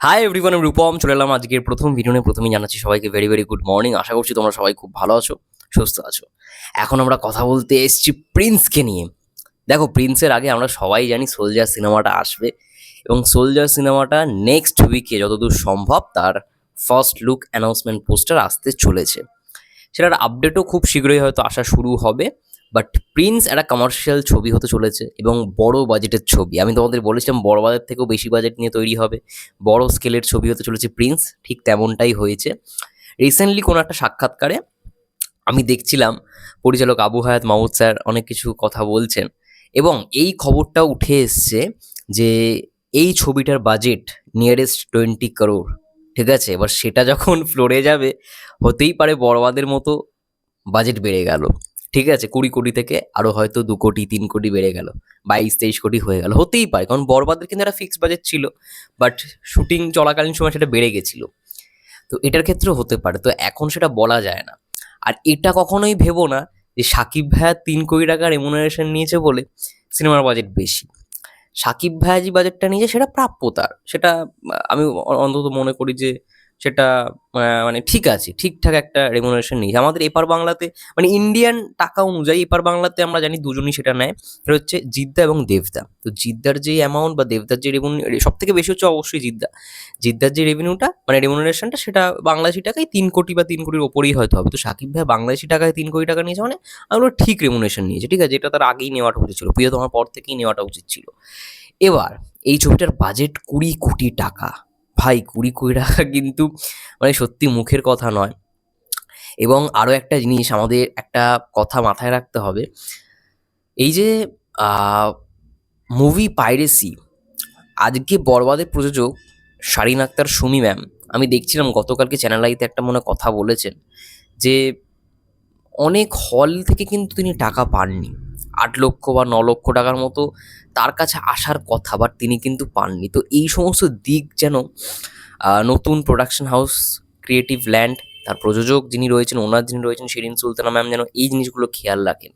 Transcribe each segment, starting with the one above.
Hi everyone আমি রূপম চলে এলাম আজকের প্রথম ভিডিওনে প্রথমেই জানাচ্ছি সবাইকে ভেরি ভেরি গুড মর্নিং আশা করছি তোমরা সবাই খুব ভালো আছো, সুস্থ আছো। এখন আমরা কথা বলতে এসেছি প্রিন্সকে নিয়ে। দেখো প্রিন্সের আগে আমরা সবাই জানি সোলজার সিনেমাটা আসবে এবং সোলজার সিনেমাটা নেক্সট উইকে যতদূর সম্ভব তার ফার্স্ট লুক অ্যানাউন্সমেন্ট পোস্টার আসতে চলেছে। সেটার আপডেটও খুব শীঘ্রই হয়তো আসা শুরু হবে। বাট প্রিন্স একটা কমার্শিয়াল ছবি হতে চলেছে এবং বড় বাজেটের ছবি। আমি তোমাদের বলেছিলাম বড় বাজেট থেকেও বেশি বাজেট নিয়ে তৈরি হবে। বড় স্কেলের ছবি হতে চলেছে প্রিন্স ঠিক তেমনটাই হয়েছে। রিসেন্টলি কোনো একটা সাক্ষাৎকারে আমি দেখছিলাম পরিচালক আবু হায়াত মাহমুদ স্যার অনেক কিছু কথা বলছেন এবং এই খবরটা উঠে এসছে যে এই ছবিটার বাজেট নিয়ারেস্ট টোয়েন্টি করোড় ঠিক আছে? এবার সেটা যখন ফ্লোরে যাবে, হতেই পারে বড়বাদের মতো বাজেট বেড়ে গেল। ঠিক আছে, কুড়ি কোটি থেকে আরও হয়তো দু কোটি, তিন কোটি বেড়ে গেল, বাইশ, তেইশ কোটি হয়ে গেল, হতেই পারে, কারণ বরবাদের কিন্তু একটা ফিক্সড বাজেট ছিল বাট শুটিং চলাকালীন সময় সেটা বেড়ে গেছিল। তো এটার ক্ষেত্রেও হতে পারে, তো এখন সেটা বলা যায় না। আর এটা কখনোই ভেবো না যে সাকিব ভাইয়া তিন কোটি টাকা রেমুনারেশন নিয়েছে বলে সিনেমার বাজেট বেশি। সাকিব ভাইয়া যে বাজেটটা নিয়েছে, সেটা প্রাপ্য তার, সেটা আমি অন্তত মনে করি যে সেটা মানে ঠিক আছে, ঠিকঠাক একটা রেমুনারেশন নিয়েছে আমাদের এপার বাংলাতে মানে ইন্ডিয়ান টাকা অনুযায়ী এপার বাংলাতে আমরা জানি দুজনই সেটা নেয়। সেটা হচ্ছে জিদ্দা এবং দেবদা। তো জিদ্দার যে অ্যামাউন্ট বা দেবদার যে রেভিনিউ সব থেকে বেশি হচ্ছে অবশ্যই জিদ্দা। জিদ্দার যে রেভিনিউটা মানে রেমুনারেশনটা সেটা বাংলাদেশি টাকায় তিন কোটি বা তিন কোটির ওপরেই হয়তো হবে। তো সাকিব ভাই বাংলাদেশি টাকায় তিন কোটি টাকা নিয়েছে মানে আমরা ঠিক রেমুনেশন নিয়েছে, ঠিক আছে? এটা তার আগেই নেওয়াটা উচিত ছিল। প্রিয় তোমার পর থেকেই নেওয়াটা উচিত ছিল। এবার, এই ছবিটার বাজেট কুড়ি কোটি টাকা। ভাই, কুড়ি কুড়ি টাকা কিন্তু মানে সত্যি মুখের কথা নয়। এবং আরও একটা জিনিস আমাদের একটা কথা মাথায় রাখতে হবে। এই যে মুভি পাইরেসি আজকে বরবাদের প্রযোজক শারিন আক্তার, সুমি ম্যাম, আমি দেখছিলাম গতকালকে চ্যানেল আইতে একটা মনে কথা বলেছেন যে অনেক হল থেকে কিন্তু তিনি টাকা পাননি। আট লক্ষ বা ন লক্ষ টাকার মতো তার কাছে আসার কথা বাট তিনি কিন্তু পাননি। তো এই সমস্ত দিক যেন নতুন প্রোডাকশন হাউস ক্রিয়েটিভ ল্যান্ড তার প্রযোজক যিনি রয়েছেন, ওনার যিনি রয়েছেন, শিরিন সুলতানা ম্যাম যেন এই জিনিসগুলো খেয়াল রাখেন,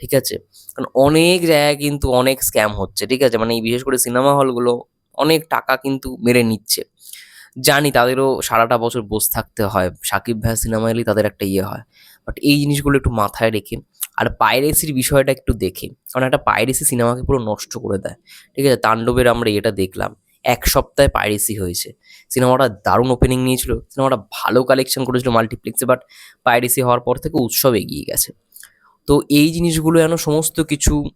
ঠিক আছে? কারণ অনেক জায়গায় কিন্তু অনেক স্ক্যাম হচ্ছে, ঠিক আছে? মানে এই বিশেষ করে সিনেমা হলগুলো অনেক টাকা কিন্তু মেরে নিচ্ছে। জানি তাদেরও সারাটা বছর বসে থাকতে হয়, সাকিব ভাই সিনেমা এলেই তাদের একটা ইয়ে হয় বাট এই জিনিসগুলো একটু মাথায় রেখে আর পাইরেসির বিষয়টা একটু দেখে। কারণ একটা পাইরেসি সিনেমাকে পুরো নষ্ট করে দেয়। ঠিক আছে? তাণ্ডবের আমরা এটা দেখলাম। এক সপ্তাহে পাইরেসি হয়েছে। সিনেমাটা দারুণ ওপেনিং নিয়েছিল। সিনেমাটা ভালো কালেকশন করেছিল মাল্টিপ্লেক্সে বাট পাইরেসি হওয়ার পর থেকে উৎসব এগিয়ে গেছে। তো এই জিনিসগুলো যেন সমস্ত কিছু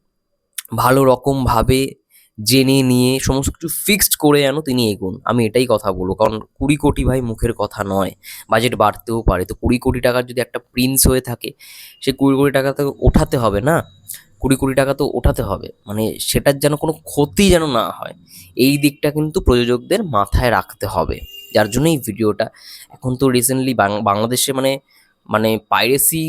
ভালো রকমভাবে জেনে নিয়ে সমস্ত কিছু ফিক্সড করে যেন তিনি এগোন। আমি এটাই কথা বলব। কারণ কুড়ি কোটি ভাই মুখের কথা নয় বাজেট বাড়তেও পারে। তো কুড়ি কোটি টাকার যদি একটা প্রিন্স হয়ে থাকে, সে কুড়ি কোটি টাকা তো ওঠাতে হবে না? কুড়ি কোটি টাকা তো ওঠাতে হবে। মানে সেটার যেন কোনো ক্ষতি যেন না হয়, এই দিকটা কিন্তু প্রযোজকদের মাথায় রাখতে হবে। যার জন্য এই ভিডিওটা এখন তো রিসেন্টলি বাংলাদেশে মানে মানে পাইরেসি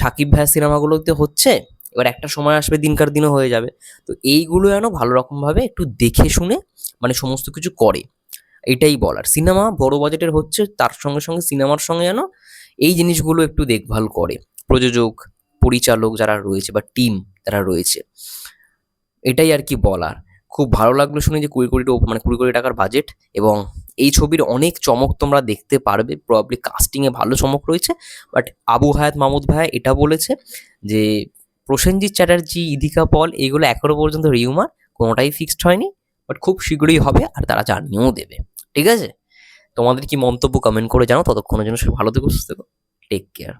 সাকিব ভাইয়ের সিনেমাগুলোতে হচ্ছে। এবার একটা সময় আসবে দিনকার দিনও হয়ে যাবে। তো এইগুলো যেন ভালো রকমভাবে একটু দেখে শুনে মানে সমস্ত কিছু করে। এটাই বলার। সিনেমা বড় বাজেটের হচ্ছে, তার সঙ্গে সঙ্গে সিনেমার সঙ্গে যেন এই জিনিসগুলো একটু দেখভাল করে। প্রযোজক, পরিচালক যারা রয়েছে বা টিম যারা রয়েছে। এটাই আর কি বলার। খুব ভালো লাগল শুনে যে কুড়ি কোটি মানে কুড়ি কোটি টাকার বাজেট এবং এই ছবির অনেক চমক তোমরা দেখতে পারবে। প্রবাবলি কাস্টিংয়ে ভালো চমক রয়েছে বাট আবু হায়াত মাহমুদ ভাই এটা বলেছে যে প্রসেনজিৎ চ্যাটার্জি, ইদিকা পল, এগুলো এখনও পর্যন্ত রিউমার, কোনোটাই ফিক্সড হয়নি বাট খুব শীঘ্রই হবে আর তারা জানিয়েও দেবে, ঠিক আছে? তোমাদের কি মন্তব্য কমেন্ট করে জানো ততক্ষণের জন্য সব ভালো থেকো, সুস্থ থেকো টেক কেয়ার